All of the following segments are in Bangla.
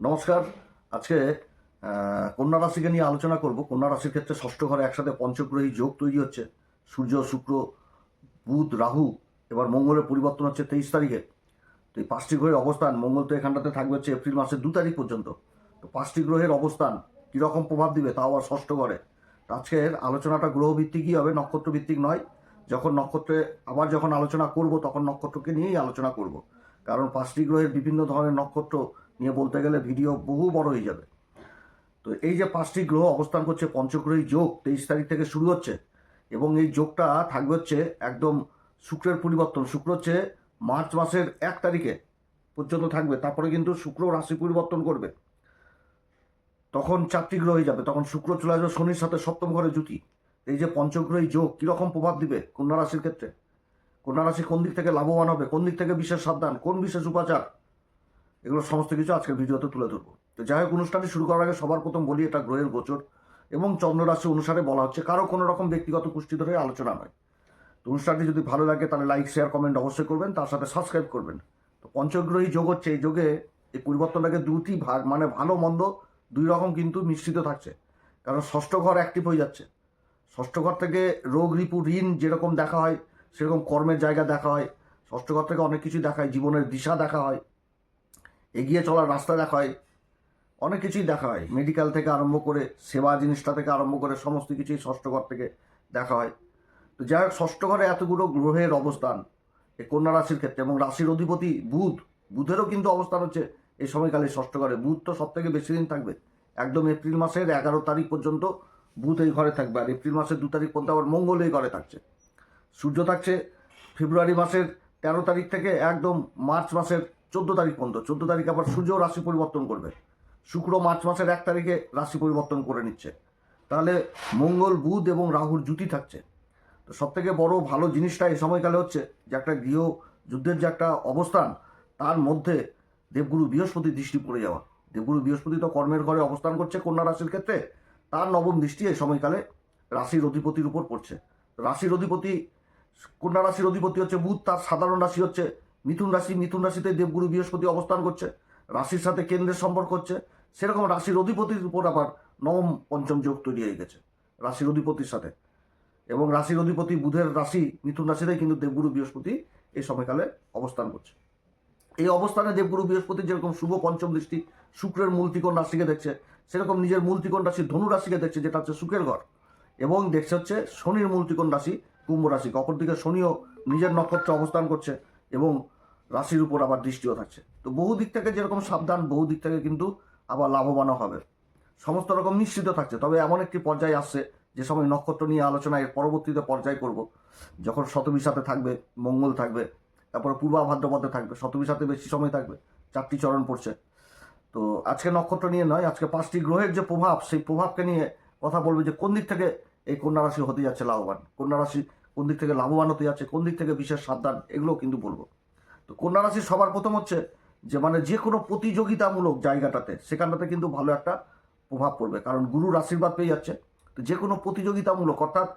নমস্কার। আজকে কন্যা রাশিকে নিয়ে আলোচনা করব। কন্যা রাশির ক্ষেত্রে ষষ্ঠ ঘরে একসাথে পঞ্চগ্রহী যোগ তৈরি হচ্ছে। সূর্য, শুক্র, বুধ, রাহু, এবার মঙ্গলের পরিবর্তন হচ্ছে তেইশ তারিখে। তো এই পাঁচটি গ্রহের অবস্থান মঙ্গল তো এখানটাতে থাকবে হচ্ছে এপ্রিল মাসের দু তারিখ পর্যন্ত। তো পাঁচটি গ্রহের অবস্থান কীরকম প্রভাব দিবে তাও আবার ষষ্ঠ ঘরে। আজকের আলোচনাটা গ্রহভিত্তিকই হবে নক্ষত্র ভিত্তিক নয়। যখন নক্ষত্রে আবার যখন আলোচনা করব, তখন নক্ষত্রকে নিয়েই আলোচনা করব। কারণ পাঁচটি গ্রহের বিভিন্ন ধরনের নক্ষত্র নিয়ে বলতে গেলে ভিডিও বহু বড় হয়ে যাবে। তো এই যে পাঁচটি গ্রহ অবস্থান করছে, পঞ্চগ্রহী যোগ তেইশ তারিখ থেকে শুরু হচ্ছে এবং এই যোগটা থাকবে হচ্ছে একদম শুক্রের পরিবর্তন। শুক্র হচ্ছে মার্চ মাসের এক তারিখে পর্যন্ত থাকবে, তারপরে কিন্তু শুক্র রাশি পরিবর্তন করবে। তখন চারটি গ্রহ হয়ে যাবে, তখন শুক্র চলে আসবে শনির সাথে সপ্তম ঘরে জুতি এই যে পঞ্চগ্রহী যোগ কীরকম প্রভাব দিবে কন্যা রাশির ক্ষেত্রে? কন্যা রাশি কোন দিক থেকে লাভবান হবে, কোন দিক থেকে বিশেষ সাবধান, কোন বিশেষ উপাচার? এগুলো সমস্ত কিছু আজকের ভিডিওতে তুলে ধরবো। তো যাই হোক, অনুষ্ঠানটি শুরু করার আগে সবার প্রথম বলি, এটা গ্রহের গোচর এবং চন্দ্র রাশি অনুসারে বলা হচ্ছে কারও কোনো রকম ব্যক্তিগত পুষ্টি ধরে আলোচনা নয়। তো অনুষ্ঠানটি যদি ভালো লাগে তাহলে লাইক শেয়ার কমেন্ট অবশ্যই করবেন, তার সাথে সাবস্ক্রাইব করবেন। তো পঞ্চগ্রহী যোগ হচ্ছে, এই যোগে এই পরিবর্তনটাকে দুটি ভাগ মানে ভালো, মন্দ, দুই রকম কিন্তু মিশ্রিত থাকছে। কারণ ষষ্ঠ ঘর অ্যাক্টিভ হয়ে যাচ্ছে। ষষ্ঠ ঘর থেকে রোগ, রিপু, ঋণ যেরকম দেখা হয়, সেরকম কর্মের জায়গা দেখা হয়। ষষ্ঠ ঘর থেকে অনেক কিছু দেখা হয়, জীবনের দিশা দেখা হয়। এগিয়ে চলার রাস্তা দেখা হয় অনেক কিছুই দেখা হয় মেডিকেল থেকে আরম্ভ করে, সেবা জিনিসটা থেকে আরম্ভ করে সমস্ত কিছুই ষষ্ঠ ঘর থেকে দেখা হয় তো যাই হোক ষষ্ঠ ঘরে এতগুলো গ্রহের অবস্থান এই কন্যা রাশির ক্ষেত্রে এবং রাশির অধিপতি বুধ, বুধেরও কিন্তু অবস্থান হচ্ছে এই সময়কালে ষষ্ঠ ঘরে বুধ তো সব থেকে বেশি দিন থাকবে। একদম এপ্রিল মাসের এগারো তারিখ পর্যন্ত বুধ এই ঘরে থাকবে আর এপ্রিল মাসের দু তারিখ পর্যন্ত আবার মঙ্গল এই ঘরে থাকছে। সূর্য থাকছে ফেব্রুয়ারি মাসের তেরো তারিখ থেকে একদম মার্চ মাসের চোদ্দ তারিখ পর্যন্ত, চোদ্দ তারিখ আবার সূর্য রাশি পরিবর্তন করবে। শুক্র মার্চ মাসের এক তারিখে রাশি পরিবর্তন করে নিচ্ছে। তাহলে মঙ্গল, বুধ এবং রাহুর জুতি থাকছে। তো সব থেকে বড় ভালো জিনিসটা এই সময়কালে হচ্ছে যে একটা গৃহ যুদ্ধের যে একটা অবস্থান, তার মধ্যে দেবগুরু বৃহস্পতি দৃষ্টি পড়ে যাওয়া। দেবগুরু বৃহস্পতি তো কর্মের ঘরে অবস্থান করছে কন্যা রাশির ক্ষেত্রে, তার নবম দৃষ্টি এই সময়কালে রাশির অধিপতির উপর পড়ছে। রাশির অধিপতি, কন্যা রাশির অধিপতি হচ্ছে বুধ, তার সাধারণ রাশি হচ্ছে মিথুন রাশি, মিথুন রাশিতে দেবগুরু বৃহস্পতি অবস্থান করছে, রাশির সাথে কেন্দ্রের সম্পর্ক হচ্ছে, সেরকম রাশির অধিপতির উপর আবার নবম, পঞ্চম যোগ তৈরি হয়ে গেছে, রাশির অধিপতির সাথে। এবং রাশির অধিপতি বুধের রাশি, মিথুন রাশিতেই কিন্তু দেবগুরু বৃহস্পতি এই সময়কালে অবস্থান করছে। এই অবস্থানে দেবগুরু বৃহস্পতি যেরকম শুভ পঞ্চম দৃষ্টি, শুক্রের মূল ত্রিকোণ রাশিকে দেখছে, সেরকম নিজের মূল ত্রিকোণ রাশি ধনু রাশিকে দেখছে, যেটা হচ্ছে সুখের ঘর। এবং দেখছে হচ্ছে শনির মূল ত্রিকোণ রাশি কুম্ভ রাশি, অপরদিকে শনিও নিজের নক্ষত্রে অবস্থান করছে এবং রাশির উপর আবার দৃষ্টিও থাকছে। তো বহু দিক থেকে যেরকম সাবধান, বহু দিক থেকে কিন্তু আবার লাভবানও হবে। সমস্ত রকম নিশ্চিত থাকছে। তবে এমন একটি পর্যায়ে আসছে যে সময় নক্ষত্র নিয়ে আলোচনা এর পরবর্তীতে পর্যায় করব। যখন শতবীর সাথে থাকবে, মঙ্গল থাকবে, তারপরে পূর্বা ভাদ্রপদে থাকবে শতবীর সাথে বেশি সময় থাকবে, চারটি চরণ পড়ছে। তো আজকে নক্ষত্র নিয়ে নয়, আজকে পাঁচটি গ্রহের যে প্রভাব, সেই প্রভাবকে নিয়ে কথা বলবে যে কোন দিক থেকে এই কন্যা রাশি হতে যাচ্ছে লাভবান, কন্যা রাশি কোন দিক থেকে লাভবান হতে যাচ্ছে, কোন দিক থেকে বিশেষ সাবধান এগুলোও কিন্তু বলব। তো কন্যা রাশি সবার প্রথম হচ্ছে যে মানে যে কোনো প্রতিযোগিতামূলক জায়গাটাতে, সেখানটাতে কিন্তু ভালো একটা প্রভাব পড়বে। কারণ গুরুর আশীর্বাদ পেয়ে যাচ্ছে। তো যে কোনো প্রতিযোগিতামূলক, অর্থাৎ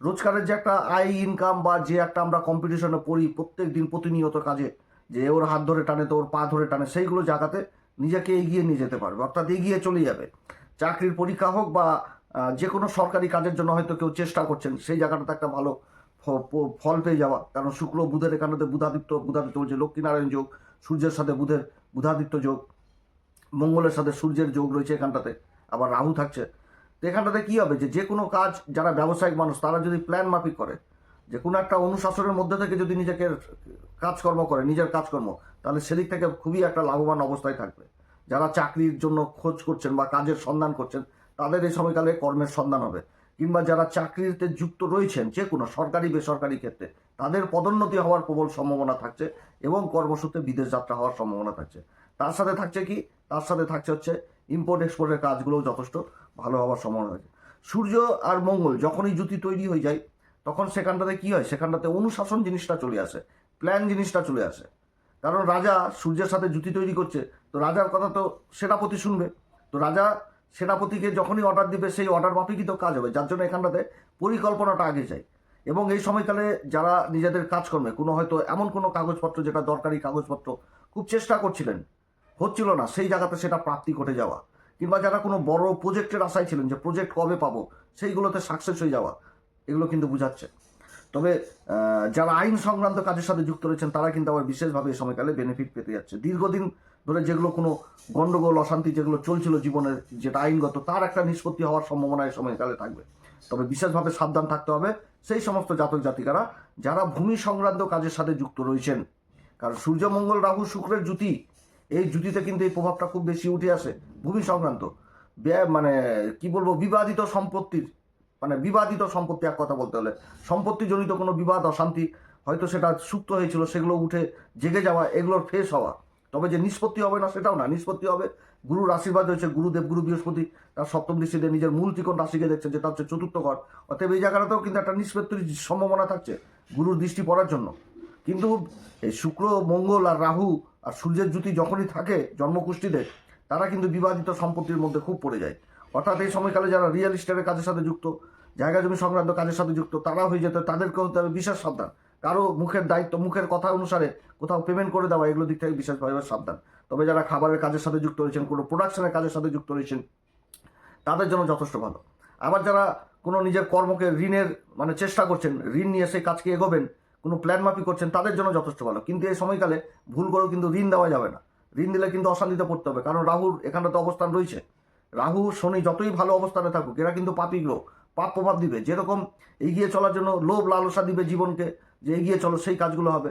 রোজগারের যে একটা আয় ইনকাম বা যে একটা আমরা কম্পিটিশনে পড়ি প্রত্যেক দিন প্রতিনিয়ত কাজে, যে ওর হাত ধরে টানে তো ওর পা ধরে টানে, সেইগুলো জায়গাতে নিজেকে এগিয়ে নিয়ে যেতে পারবে, অর্থাৎ এগিয়ে চলে যাবে। চাকরির পরীক্ষা হোক বা যে কোনো সরকারি কাজের জন্য হয়তো কেউ চেষ্টা করছেন, সেই জায়গাটাতে একটা ভালো ফল পেয়ে যাওয়া। কারণ শুক্র বুধের এখানটাতে বুধাদিত্য বুধাদিত্য বলছে লক্ষ্মীনারায়ণ যোগ, সূর্যের সাথে বুধের, বুধাদিত্য যোগ, মঙ্গলের সাথে সূর্যের যোগ রয়েছে এখানটাতে। আবার রাহু থাকছে। তো এখানটাতে কী হবে? যে যে কোনো কাজ যারা ব্যবসায়িক মানুষ, তারা যদি প্ল্যান মাফিক করে, যে কোনো একটা অনুশাসনের মধ্যে থেকে যদি নিজেকে কাজকর্ম করে, নিজের কাজকর্ম, তাহলে সেদিক থেকে খুবই একটা লাভবান অবস্থায় থাকবে। যারা চাকরির জন্য খোঁজ করছেন বা কাজের সন্ধান করছেন, তাদের এই সময়কালে কর্মের সন্ধান হবে। কিংবা যারা চাকরিতে যুক্ত রয়েছেন, যে কোনো সরকারি, বেসরকারি ক্ষেত্রে, তাদের পদোন্নতি হওয়ার প্রবল সম্ভাবনা থাকছে এবং কর্মসূত্রে বিদেশ যাত্রা হওয়ার সম্ভাবনা থাকছে। তার সাথে থাকছে কি? তার সাথে থাকছে হচ্ছে ইম্পোর্ট এক্সপোর্টের কাজগুলোও যথেষ্ট ভালো হওয়ার সম্ভাবনা আছে। সূর্য আর মঙ্গল যখনই জুতি তৈরি হয়ে যায়, তখন সেখানটাতে কি হয়? সেখানটাতে অনুশাসন জিনিসটা চলে আসে প্ল্যান জিনিসটা চলে আসে। কারণ রাজা সূর্যের সাথে জুতি তৈরি করছে, তো রাজার কথা তো সেনাপতি শুনবে। তো রাজা সেনাপতিকে যখনই অর্ডার দিবে, সেই অর্ডার মাফিকই তো কাজ হবে। যার জন্য এখানটাতে পরিকল্পনাটা আগে যায় এবং এই সময়কালে যারা নিজেদের কাজকর্মে কোনো হয়তো এমন কোনো কাগজপত্র যেটা দরকারি কাগজপত্র খুব চেষ্টা করছিলেন, হচ্ছিল না, সেই জায়গাতে সেটা প্রাপ্তি ঘটে যাওয়া। কিংবা যারা কোনো বড় প্রজেক্টের আশায় ছিলেন যে প্রজেক্ট কবে পাবো, সেইগুলোতে সাকসেস হয়ে যাওয়া, এগুলো কিন্তু বুঝাচ্ছে। তবে যারা আইন সংক্রান্ত কাজের সাথে যুক্ত রয়েছেন, তারা কিন্তু আবার বিশেষভাবে এই সময়কালে বেনিফিট পেতে যাচ্ছে। দীর্ঘদিন ধরে যেগুলো কোনো গণ্ডগোল অশান্তি যেগুলো চলছিল জীবনের, যেটা আইনগত, তার একটা নিষ্পত্তি হওয়ার সম্ভাবনা এই সময়কালে থাকবে। তবে বিশেষভাবে সাবধান থাকতে হবে সেই সমস্ত জাতক জাতিকারা যারা ভূমি সংক্রান্ত কাজের সাথে যুক্ত রয়েছেন। কারণ সূর্যমঙ্গল রাহু, শুক্রের জুতি এই জুতিতে কিন্তু এই প্রভাবটা খুব বেশি উঠে আসে ভূমি সংক্রান্ত। মানে কি বলব, বিবাদিত সম্পত্তির মানে বিবাদিত সম্পত্তি এক কথা বলতে হলে। সম্পত্তিজনিত কোনো বিবাদ, অশান্তি, হয়তো সেটা সুপ্ত হয়েছিল, সেগুলো উঠে জেগে যাওয়া, এগুলোর ফেস হওয়া। তবে যে নিষ্পত্তি হবে না, সেটাও না। নিষ্পত্তি হবে, গুরুর আশীর্বাদ রয়েছে গুরুদেব, গুরু বৃহস্পতি, তার সপ্তম দৃষ্টিতে নিজের মূল ত্রিকোণ রাশিকে দেখছে, যেটা হচ্ছে চতুর্থ ঘর। অতএব এই জায়গাটাতেও কিন্তু একটা নিষ্পত্তির সম্ভাবনা থাকছে, গুরুর দৃষ্টি পড়ার জন্য। কিন্তু এই শুক্র, মঙ্গল আর রাহু আর সূর্যের জ্যোতি যখনই থাকে জন্মকুষ্ঠিতে তারা কিন্তু বিবাদিত সম্পত্তির মধ্যে খুব পড়ে যায়। অর্থাৎ এই সময়কালে যারা রিয়েল এস্টেটের কাজের সাথে যুক্ত, জায়গা জমি সংক্রান্ত কাজের সাথে যুক্ত, তারা হয়ে যেতে তাদেরকে হতে হবে বিশেষ সাবধান। কারও মুখের দায়িত্ব, মুখের কথা অনুসারে কোথাও পেমেন্ট করে দেওয়া, এগুলো দিক থেকে বিশেষভাবে সাবধান। তবে যারা খাবারের কাজের সাথে যুক্ত রয়েছেন, কোনো প্রোডাকশনের কাজের সাথে যুক্ত রয়েছেন, তাদের জন্য যথেষ্ট ভালো। আবার যারা কোনো নিজের কর্মকে ঋণের মানে চেষ্টা করছেন, ঋণ নিয়ে সেই কাজকে এগোবেন, কোনো প্ল্যান মাফি করছেন, তাদের জন্য যথেষ্ট ভালো। কিন্তু এই সময়কালে ভুল করেও কিন্তু ঋণ দেওয়া যাবে না। ঋণ দিলে কিন্তু অশান্তিতে পড়তে হবে। কারণ রাহুর এখানে তো অবস্থান রয়েছে। রাহু, শনি যতই ভালো অবস্থানে থাকুক, এরা কিন্তু পাপি গ্রহ। পাপ প্রভাব দিবে। যেরকম এগিয়ে চলার জন্য লোভ, লালসা দিবে জীবনকে, যে এগিয়ে চলো, সেই কাজগুলো হবে।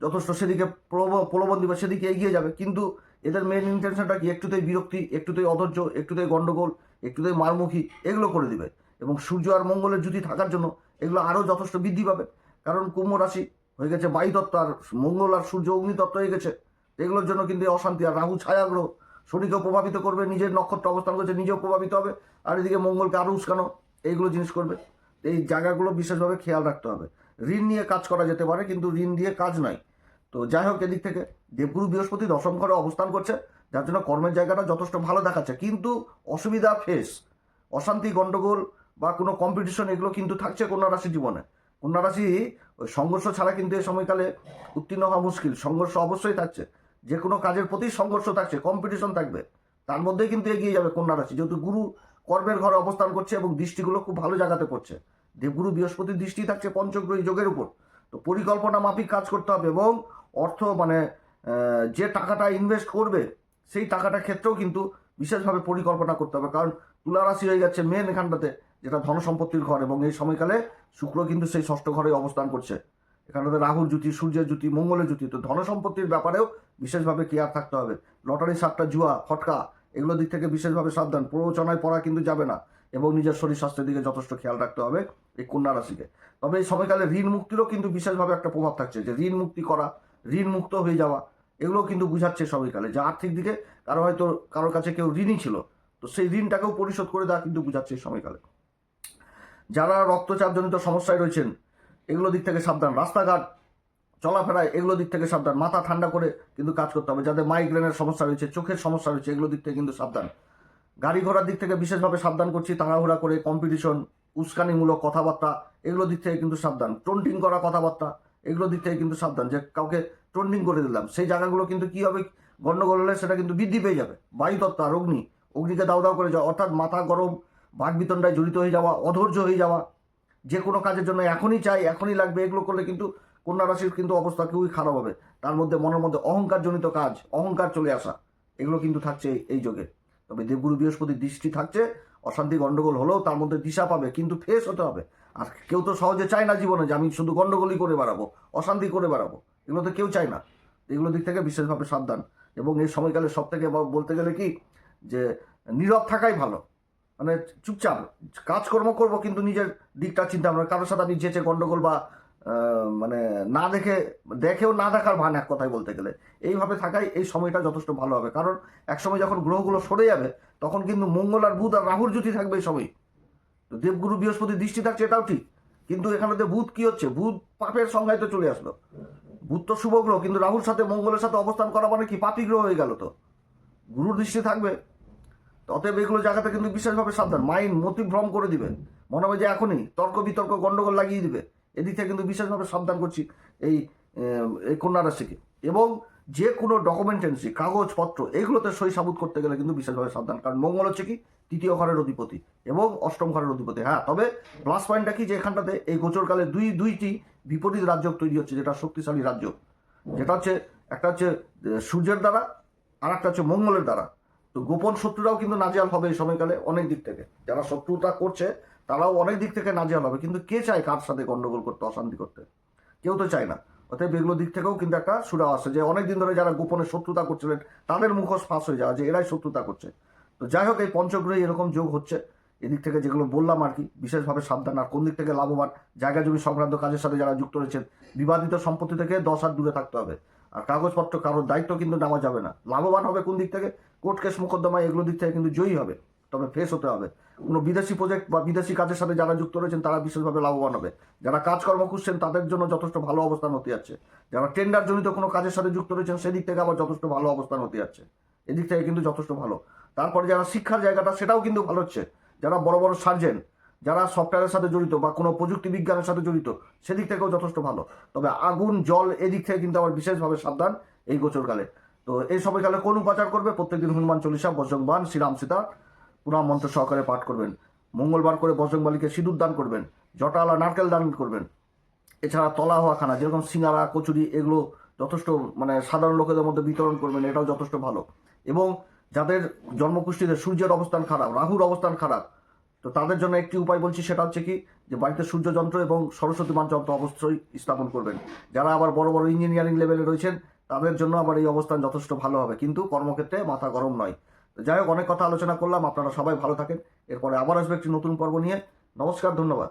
যথেষ্ট সেদিকে প্রলোভ- প্রলোভন দিবে, সেদিকে এগিয়ে যাবে। কিন্তু এদের মেন ইন্টেনশনটা কি? একটুতেই বিরক্তি, একটুতেই অধৈর্য, একটুতেই গন্ডগোল একটুতেই মারমুখী, এগুলো করে দিবে। এবং সূর্য আর মঙ্গলের জুতি থাকার জন্য এগুলো আরও যথেষ্ট বৃদ্ধি পাবে। কারণ কুম্ভ রাশি হয়ে গেছে বায়ু তত্ত্ব আর মঙ্গল আর সূর্য অগ্নি তত্ত্ব হয়ে গেছে। এগুলোর জন্য কিন্তু অশান্তি আর রাহু ছায়াগ্রহ শনিকেও প্রভাবিত করবে, নিজের নক্ষত্র অবস্থান করছে, নিজেও প্রভাবিত হবে। আর এদিকে মঙ্গলকে আরও উস্কানো, এইগুলো জিনিস করবে। এই জায়গাগুলো বিশেষভাবে খেয়াল রাখতে হবে। ঋণ নিয়ে কাজ করা যেতে পারে, কিন্তু ঋণ দিয়ে কাজ নাই। তো যাই হোক, এদিক থেকে দেবগুরু বৃহস্পতি দশম ঘরে অবস্থান করছে, যার জন্য কর্মের জায়গাটা যথেষ্ট ভালো দেখাচ্ছে। কিন্তু অসুবিধা ফেস, অশান্তি, গন্ডগোল বা কোনো কম্পিটিশন এগুলো কিন্তু থাকছে কন্যা রাশি জীবনে। কন্যা রাশি ওই সংঘর্ষ ছাড়া কিন্তু এই সময়কালে উত্তীর্ণ হওয়া মুশকিল, সংঘর্ষ অবশ্যই থাকছে। যে কোনো কাজের প্রতি সংঘর্ষ থাকছে কম্পিটিশন থাকবে, তার মধ্যেই কিন্তু এগিয়ে যাবে কন্যা রাশি। যেহেতু গুরু কর্মের ঘরে অবস্থান করছে এবং দৃষ্টিগুলো খুব ভালো জায়গাতে পড়ছে। দেবগুরু বৃহস্পতির দৃষ্টি থাকছে পঞ্চগ্রহী যোগের উপর। তো পরিকল্পনা মাফিক কাজ করতে হবে এবং অর্থ মানে যে টাকাটা ইনভেস্ট করবে, সেই টাকাটার ক্ষেত্রেও কিন্তু বিশেষভাবে পরিকল্পনা করতে হবে। কারণ তুলা রাশি হয়ে যাচ্ছে মেন এখানটাতে, যেটা ধন সম্পত্তির ঘর এবং এই সময়কালে শুক্র কিন্তু সেই ষষ্ঠ ঘরে অবস্থান করছে। এখানটাতে রাহুর জুতি সূর্যের জুতি মঙ্গলের জুতি তো ধন সম্পত্তির ব্যাপারেও বিশেষভাবে কেয়ার থাকতে হবে। লটারি সাতটা জুয়া, ফটকা এগুলোর দিক থেকে বিশেষভাবে সাবধান। প্ররোচনায় পড়া কিন্তু যাবে না এবং নিজের শরীর স্বাস্থ্যের দিকে যথেষ্ট খেয়াল রাখতে হবে এই কন্যা রাশিকে। তবে এই সময়কালে ঋণ মুক্তিরও কিন্তু বিশেষভাবে একটা প্রভাব থাকছে যে ঋণ মুক্তি করা, ঋণ মুক্ত হয়ে যাওয়া এগুলো কিন্তু বুঝাচ্ছে সময়কালে। যে আর্থিক দিকে কারও হয়তো কারোর কাছে কেউ ঋণই ছিল, তো সেই ঋণটাকেও পরিশোধ করে দেওয়া কিন্তু বুঝাচ্ছে সময়কালে। যারা রক্তচাপজনিত সমস্যায় রয়েছেন এগুলো দিক থেকে সাবধান। রাস্তাঘাট, চলাফেরায় এগুলো দিক থেকে সাবধান। মাথা ঠান্ডা করে কিন্তু কাজ করতে হবে যাদের মাইগ্রেনের সমস্যা রয়েছে, চোখের সমস্যা রয়েছে, এগুলো দিক থেকে কিন্তু সাবধান। গাড়ি ঘোড়ার দিক থেকে বিশেষভাবে সাবধান করছি, তাড়াহুড়া করে কম্পিটিশন উস্কানিমূলক কথাবার্তা, এগুলো দিক থেকে কিন্তু সাবধান। ট্রন্টিং করা কথাবার্তা, এগুলো দিক থেকে কিন্তু সাবধান যে কাউকে ট্রন্টিং করে দিলাম। সেই জায়গাগুলো কিন্তু কী হবে? গণ্ডগোল হলে সেটা কিন্তু বৃদ্ধি পেয়ে যাবে। বায়ুতত্ত্ব আর অগ্নি অগ্নিকে দাও দাও করে যাওয়া, অর্থাৎ মাথা গরম বাঘবিতণ্ডায় জড়িত হয়ে যাওয়া, অধৈর্য হয়ে যাওয়া যে কোনো কাজের জন্য এখনই চাই, এখনই লাগবে, এগুলো করলে কিন্তু কন্যা রাশির কিন্তু অবস্থা খুবই খারাপ হবে। তার মধ্যে মনের মধ্যে অহংকারজনিত কাজ, অহংকার চলে আসা, এগুলো কিন্তু থাকছে এই যোগে। তবে দেবগুরু বৃহস্পতির দৃষ্টি থাকছে, অশান্তি গন্ডগোল হলেও তার মধ্যে দিশা পাবে, কিন্তু ফেস হতে হবে। আর কেউ তো সহজে চায় না জীবনে যে আমি শুধু গন্ডগোলই করে বেড়াবো, অশান্তি করে বেড়াবো, এগুলো তো কেউ চায় না। এগুলো দিক থেকে বিশেষভাবে সাবধান। এবং এই সময়কালে সব থেকে বলতে গেলে কি? যে নীরব থাকাই ভালো। মানে চুপচাপ কাজকর্ম করব, কিন্তু নিজের দিকটা চিন্তা ভাবনা, কারোর সাথে আমি যেচে গন্ডগোল বা মানে না দেখে, দেখেও না দেখার ভান এক কথায় বলতে গেলে, এইভাবে থাকাই এই সময়টা যথেষ্ট ভালো হবে। কারণ এক সময় যখন গ্রহগুলো সরে যাবে, তখন কিন্তু মঙ্গল আর বুধ আর রাহুর জ্যোতি থাকবে এই সময়। তো দেবগুরু বৃহস্পতির দৃষ্টি থাকছে, এটাও ঠিক। কিন্তু এখানে তো বুধ কি হচ্ছে? বুধ পাপের সংজ্ঞায় তো চলে আসলো। বুধ তো শুভ গ্রহ, কিন্তু রাহুর সাথে মঙ্গলের সাথে অবস্থান করা মানে কি? পাপি গ্রহ হয়ে গেল তো। গুরুর দৃষ্টি থাকবে। অতএব এগুলো জায়গাতে কিন্তু বিশেষভাবে সাবধান। মাইন্ড মতিভ্রম করে দিবে মনে হবে যে এখনই তর্ক বিতর্ক, গন্ডগোল লাগিয়ে দিবে। এদিক থেকে কিন্তু বিশেষভাবে সাবধান করছি এই এই কন্যা রাশিকে। এবং যে কোনো ডকুমেন্টেন্সি কাগজপত্র, এগুলোতে সই সাবুত করতে গেলে কিন্তু বিশেষভাবে সাবধান। কারণ মঙ্গল হচ্ছে কি? তৃতীয় ঘরের অধিপতি এবং অষ্টম ঘরের অধিপতি। হ্যাঁ তবে প্লাস পয়েন্টটা কি? যে এখানটাতে এই গোচরকালে দুই, দুইটি বিপরীত রাজ্য তৈরি হচ্ছে, যেটা শক্তিশালী রাজ্য। যেটা হচ্ছে, একটা হচ্ছে সূর্যের দ্বারা আর একটা হচ্ছে মঙ্গলের দ্বারা। তো গোপন শত্রুরাও কিন্তু নাজিয়াল হবে এই সময়কালে অনেক দিক থেকে। যারা শত্রুতা করছে, তারাও অনেক দিক থেকে নাজিয়াল হবে। কিন্তু কে চায় কার সাথে গন্ডগোল করতে, অশান্তি করতে? কেউ তো চায় না। অতএব এগুলো দিক থেকেও কিন্তু একটা সুরাও আসে যে অনেক দিন ধরে যারা গোপনে শত্রুতা করছিলেন, তাদের মুখোশ ফাঁস হয়ে যাওয়া যে এরাই শত্রুতা করছে। তো যাই হোক, এই পঞ্চগ্রহে এরকম যোগ হচ্ছে। এদিক থেকে যেগুলো বললাম আর কি, বিশেষভাবে সাবধান আর কোন দিক থেকে লাভবান, জায়গা জমি সংক্রান্ত কাজের সাথে যারা যুক্ত রয়েছেন, বিবাদিত সম্পত্তি থেকে দশ হাত দূরে থাকতে হবে। আর কাগজপত্র, কারোর দায়িত্ব কিন্তু নেওয়া যাবে না। লাভবান হবে কোন দিক থেকে? কোর্ট কেস মোকদ্দমা এগুলো দিক থেকে কিন্তু জয়ী হবে, তবে ফেস হতে হবে। কোনো বিদেশি প্রজেক্ট বা বিদেশি কাজের সাথে যারা যুক্ত রয়েছেন, তারা বিশেষভাবে লাভবান হবে। যারা কাজকর্ম খুঁজছেন, তাদের জন্য যথেষ্ট ভালো অবস্থান হতে যাচ্ছে। যারা টেন্ডার জনিত কোনো কাজের সাথে যুক্ত রয়েছেন, সেদিক থেকে আবার যথেষ্ট ভালো অবস্থান হতে যাচ্ছে। এদিক থেকে কিন্তু যথেষ্ট ভালো। তারপরে যারা শিক্ষার জায়গাটা, সেটাও কিন্তু ভালো হচ্ছে। যারা বড় বড় সার্জেন যারা সফটওয়্যারের সাথে জড়িত বা কোনো প্রযুক্তি বিজ্ঞানের সাথে জড়িত, সেদিক থেকেও যথেষ্ট ভালো। তবে আগুন, জল, এদিক থেকে কিন্তু আবার বিশেষভাবে সাবধান এই গোচরকালে। তো এই সময়কালে কোন উপাচার করবে? প্রত্যেকদিন হনুমান চল্লিশা বজ্রংবান শ্রীরাম সীতা পুরাম মন্ত্র সহকারে পাঠ করবেন। মঙ্গলবার করে বজরংবালিকে সিঁদুর দান করবেন, জটালা নারকেল দান করবেন। এছাড়া তলা হওয়া খানা, যেরকম সিঙ্গারা, কচুরি, এগুলো যথেষ্ট মানে সাধারণ লোকেদের মধ্যে বিতরণ করবেন, এটাও যথেষ্ট ভালো। এবং যাদের জন্মকুষ্ঠিতে সূর্যের অবস্থান খারাপ, রাহুর অবস্থান খারাপ, তো তাদের জন্য একটি উপায় বলছি, সেটা হচ্ছে কি, যে বাড়িতে সূর্যযন্ত্র এবং সরস্বতী মান যন্ত্র অবশ্যই স্থাপন করবেন। যারা আবার বড় বড় ইঞ্জিনিয়ারিং লেভেলে রয়েছেন তাদের জন্য আবার এই অবস্থান যথেষ্ট ভালো হবে। কিন্তু কর্মক্ষেত্রে মাথা গরম নয়। যাই হোক, অনেক কথা আলোচনা করলাম। আপনারা সবাই ভালো থাকেন। এরপরে আবার আসবে একটি নতুন পর্ব নিয়ে। নমস্কার, ধন্যবাদ।